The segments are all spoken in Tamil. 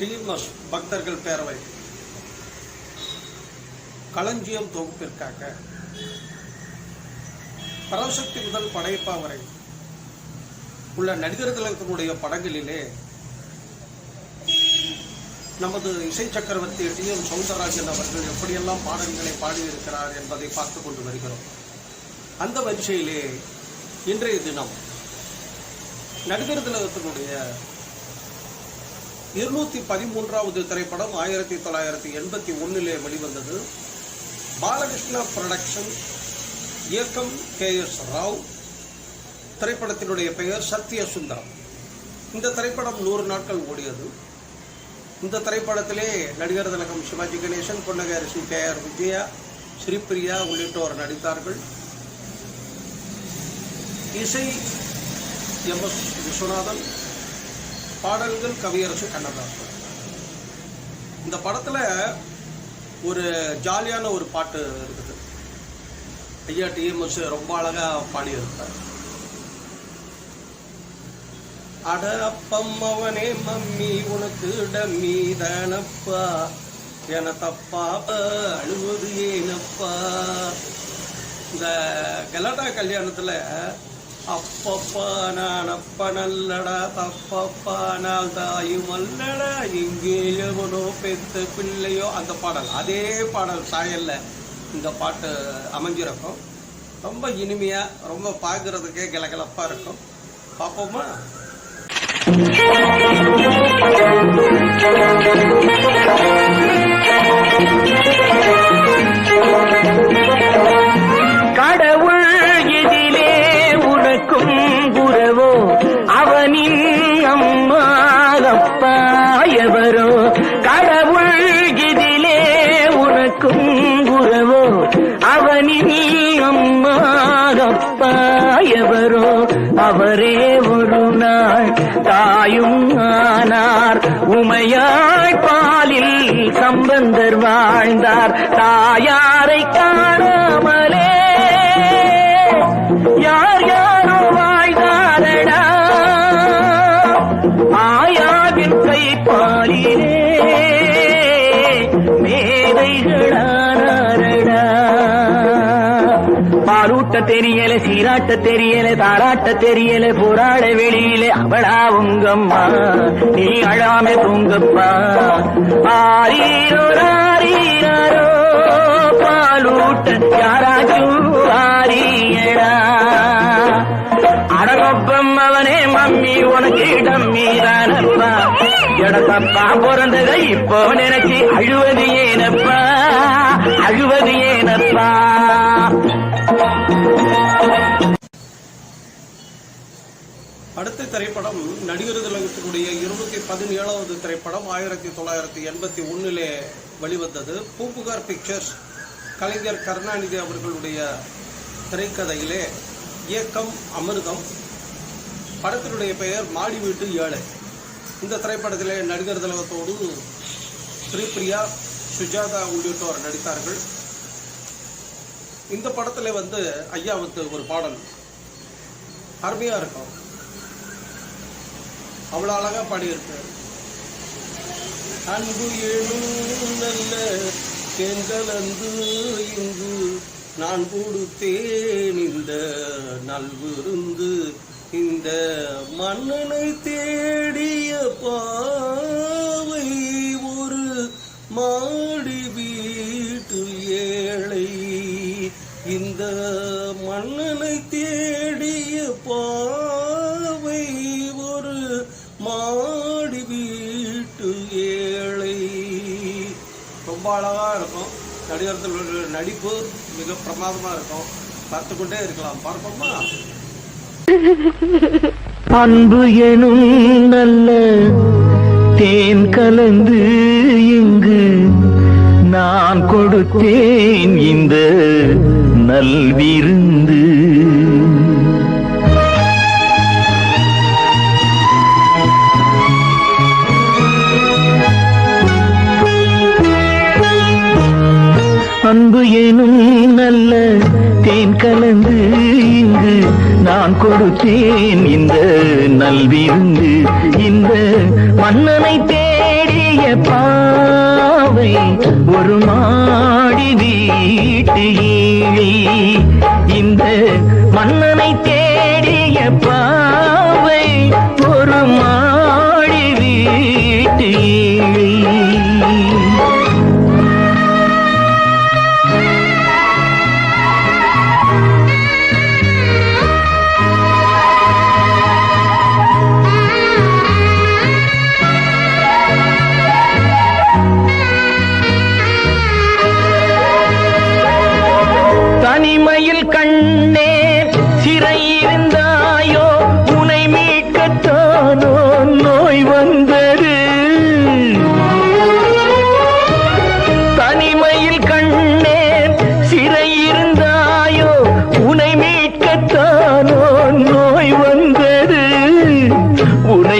டிஎம்எஸ் பக்தர்கள் பேரவை. களஞ்சியம் தொகுப்பிற்காக பரவசக்தி முதல் படையப்பா வரை உள்ள நடிகர் படங்களிலே நமது இசை சக்கரவர்த்தி டி எம் சவுந்தரராஜன் அவர்கள் எப்படியெல்லாம் பாடல்களை பாடியிருக்கிறார் என்பதை பார்த்து கொண்டு வருகிறோம். அந்த வரிசையிலே இன்றைய தினம் நடிகர் திலகத்தினுடைய இருநூத்தி பதிமூன்றாவது திரைப்படம் ஆயிரத்தி தொள்ளாயிரத்தி எண்பத்தி ஒன்னிலே வெளிவந்தது. பாலகிருஷ்ணா புரொடக்ஷன் இயக்கம் கே எஸ் ராவ். திரைப்படத்தினுடைய பெயர் சத்ய சுந்தரம் இந்த திரைப்படம் நூறு நாட்கள் ஓடியது. இந்த திரைப்படத்திலே நடிகர் திலகம் சிவாஜி கணேசன் பொன்னகரிசி கே ஆர் விஜயா ஸ்ரீபிரியா உள்ளிட்டோர் நடித்தார்கள். இசை எம் எஸ் விஸ்வநாதன் பாடல்கள் கவியரசு கண்ணதாசன். இந்த படத்தில் ஒரு ஜாலியான ஒரு பாட்டு இருக்குது. ஐயா டிஎம்எஸ் ரொம்ப அழகாக பாடியிருப்பார். அட அப்பம்மவனே மம்மி உனக்கு டம்மி தானப்பா என தப்பா அழுவது ஏனப்பா. இந்த கலாட்டா கல்யாணத்தில் அப்பப்பா நான் அப்ப நல்லடா தப்பப்பா நான் தாயும் அல்லடா இங்கே எவனோ பெத்த பிள்ளையோ. அந்த பாடல் அதே பாடல் சாயல்ல இந்த பாட்டு அமைஞ்சிருக்கும். ரொம்ப இனிமையா ரொம்ப பார்க்கறதுக்கே கிளகிளப்பா இருக்கும். பார்ப்போமா கடவுள் அவரே ஒரு நாள் தாயும் ஆனார். உமையாய் பாலில் சம்பந்தர் வாழ்ந்தார். தாயாரை கா பாலூட்ட தெரியல சீராட்ட தெரியல தாராட்ட தெரியல போராட வெளியில அவளா உங்கம்மா. நீ அழாம தூங்கப்பா ஆரீரோ ஆரீரோ பாலூட்ட யாராச்சும் ஆரியடா அடகொப்பம் அவனே மம்மி உனக்கு டம்மி தானப்பா எடத்தப்பா பிறந்ததை இப்போ நினைச்சு அழுவது ஏனப்பா? அழுவது ஏனப்பா? திரைப்படம் நடிகர் திலகத்தினுடைய இருநூத்தி பதினேழாவது திரைப்படம் ஆயிரத்தி தொள்ளாயிரத்தி எண்பத்தி ஒன்னிலே வெளிவந்தது. பூம்புகார் பிக்சர்ஸ் கலைஞர் கருணாநிதி அவர்களுடைய திரைக்கதையிலே இயக்கம் அமிர்தம் படத்தினுடைய பெயர் மாடி வீட்டு ஏழை. இந்த திரைப்படத்திலே நடிகர் திலகத்தோடு ஸ்ரீபிரியா சுஜாதா உள்ளிட்டோர் நடித்தார்கள். இந்த படத்தில் வந்து ஐயா வந்து ஒரு பாடல். அருமையாக இருக்கும். அவ்வளவு அழகா பாடியிருப்பார். அன்பு எனும் நல்ல தெங்கலந்து இங்கு நான் கொடுத்தேன் இந்த நல்விருந்து. இந்த மண்ணனை தே நடிகரத்தில் வீட்டு இருக்கும் நடிப்பு மிக பிரமாதமாக இருக்கும். பார்த்துக்கொண்டே இருக்கலாம். பார்ப்போமா? அன்பு எனும் நல்ல தேன் கலந்து இங்கு நான் கொடுத்தேன் இந்த நல்விருந்து. கலந்து இங்கு நான் கொடுத்தேன் இந்த நல்விருந்து. இந்த மன்னனை தேடிய பாவை ஒரு மாடி வீட்டு இந்த மன்னனை தே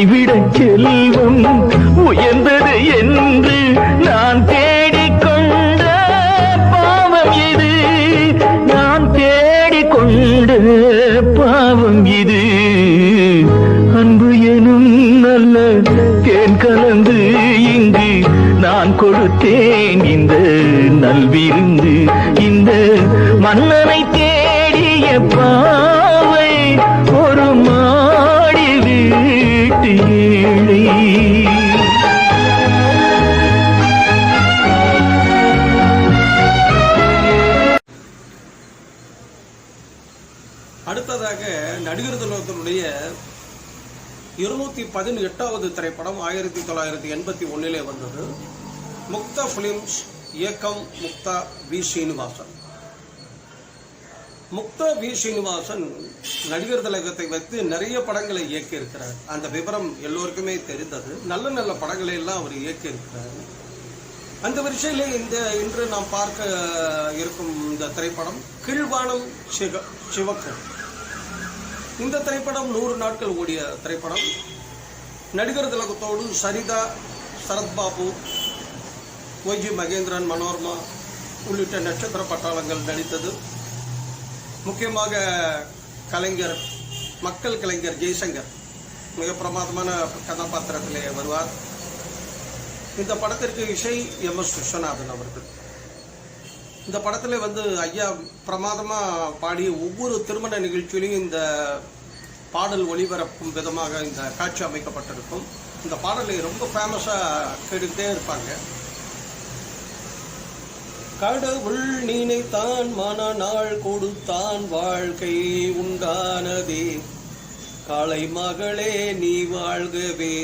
உன்னை விட செல்வம் உயர்ந்தது என்று நான் தேடிக்கொண்ட பாவம் இது நான் தேடிக்கொண்ட பாவம் இது அன்பு எனும் நல்ல தேன் கலந்து இங்கு நான் கொடுத்தேன் இந்த நல்விருந்து. இந்த மன்னனை தேடிய பா நடிகர் இருநூத்தி பதினெட்டாவது திரைப்படம் ஆயிரத்தி தொள்ளாயிரத்தி எண்பத்தி ஒன்னிலே வந்தது. முக்தா பிலிம்ஸ் இயக்கம் முக்தா வி ஸ்ரீனிவாசன் முக்தா வி ஸ்ரீனிவாசன் நடிகர் திலகத்தை வைத்து நிறைய படங்களை இயக்கியிருக்கிறார். அந்த விவரம் எல்லோருக்குமே தெரிந்தது. நல்ல நல்ல படங்களை எல்லாம் அவர் இயக்கியிருக்கிறார். அந்த வரிசையிலே இந்த இன்று நாம் பார்க்க இருக்கும் இந்த திரைப்படம் கீழ்வானம் சிவ சிவப்பு இந்த திரைப்படம் நூறு நாட்கள் ஓடிய திரைப்படம். நடிகர் திலகத்தோடு சரிதா சரத்பாபு ஒய்ஜி மகேந்திரன் மனோர்மா உள்ளிட்ட நட்சத்திர பட்டாளங்கள் நடித்தது. முக்கியமாக கலைஞர் மக்கள் கலைஞர் ஜெய்சங்கர் மிக பிரமாதமான கதாபாத்திரத்திலே வருவார். இந்த படத்திற்கு இசை எம் எஸ் விஸ்வநாதன் அவர்கள். இந்த படத்தில் வந்து ஐயா பிரமாதமாக பாடிய ஒவ்வொரு திருமண நிகழ்ச்சியிலையும் இந்த பாடல் ஒளிபரப்பும் விதமாக இந்த காட்சி அமைக்கப்பட்டிருக்கும். இந்த பாடலை ரொம்ப ஃபேமஸாக கேட்டுக்கிட்டே இருப்பாங்க. கடவுள் நினைத்தான் மன நாள் கொடுத்தான் வாழ்க்கை உண்டானதே. காளை மகளே நீ வாழ்கவே.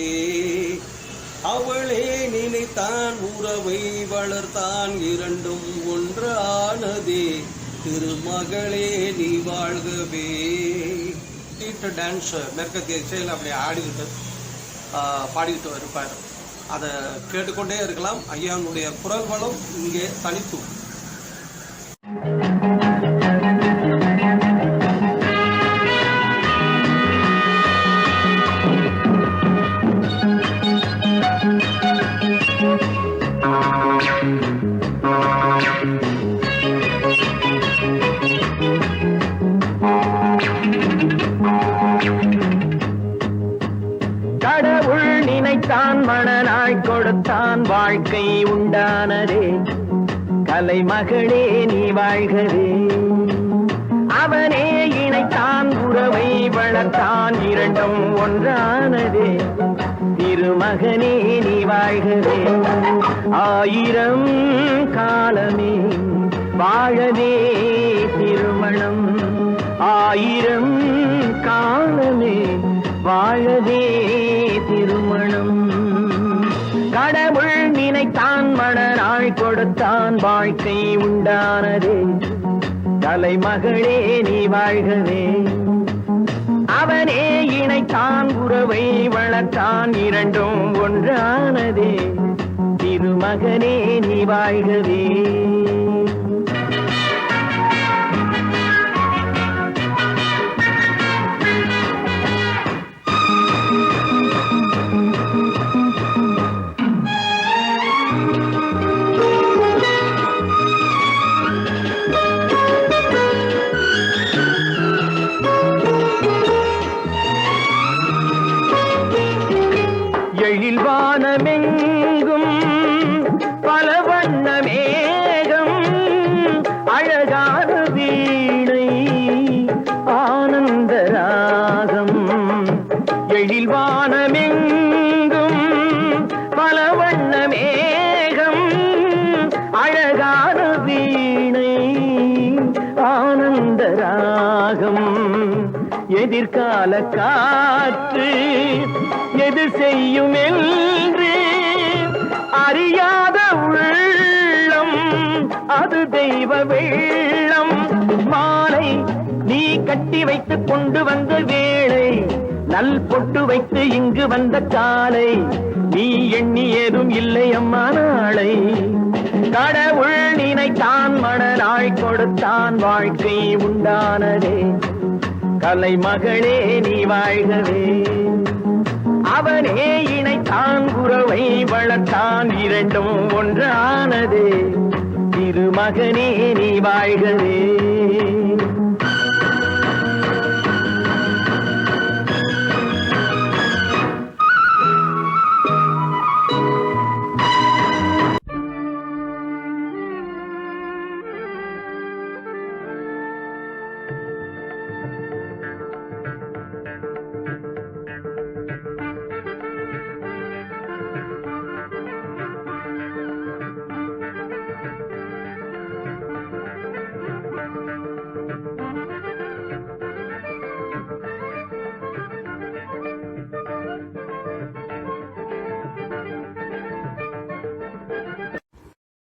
அவளே நினைத்தான் உறவை வளர்த்தான் இரண்டும் ஒன்றானதே. திருமகளே நீ வாழ்கவே. டான்ஸ் மேற்கத்திய இசையில் அப்படி ஆடிக்கிட்டு பாடிக்கிட்டு இருப்பார் அதை கேட்டுக்கொண்டே இருக்கலாம். ஐயாவுடைய குரல் வளம் இங்கே தனித்துவம். நினைத்தான் கொடுத்தான் வாழ்க்கை உண்டானதே. கலை மகளே நீ வாழ்கவே. அவனே இணைத்தான் உறவை வளர்த்தான் இரண்டும் ஒன்றானதே. திருமகனே நீ வாழ்கவே. ஆயிரம் காலமே வாழவே திருமணம். ஆயிரம் காலமே வாழவே நினைத்தான் மணநாள் கொடுத்தான் வாழ்க்கை உண்டானதே. தலைமகளே நீ வாழ்கவே. அவனே இணைத்தான் உறவை வளர்த்தான் இரண்டும் ஒன்றானதே. திருமகனே நீ வாழ்கவே. எதிர்கால காற்று எது செய்யும் என்று அறியாத உள்ளம் அது தெய்வ வெள்ளம். மாலை நீ கட்டி வைத்துக் கொண்டு வந்த வேளை நல் பொட்டு வைத்து இங்கு வந்த காலை நீ எண்ணி ஏதும் இல்லை அம்மா நாளை. கடவுள் நினைத்தான் மணநாள் கொடுத்தான் வாழ்க்கை உண்டானதே. தலை மகளே நீ வாழ்கவே. அவனே இணைத்தான் குறவை வளர்த்தான் இரண்டும் ஒன்றானதே. திருமகனே நீ வாழ்கவே.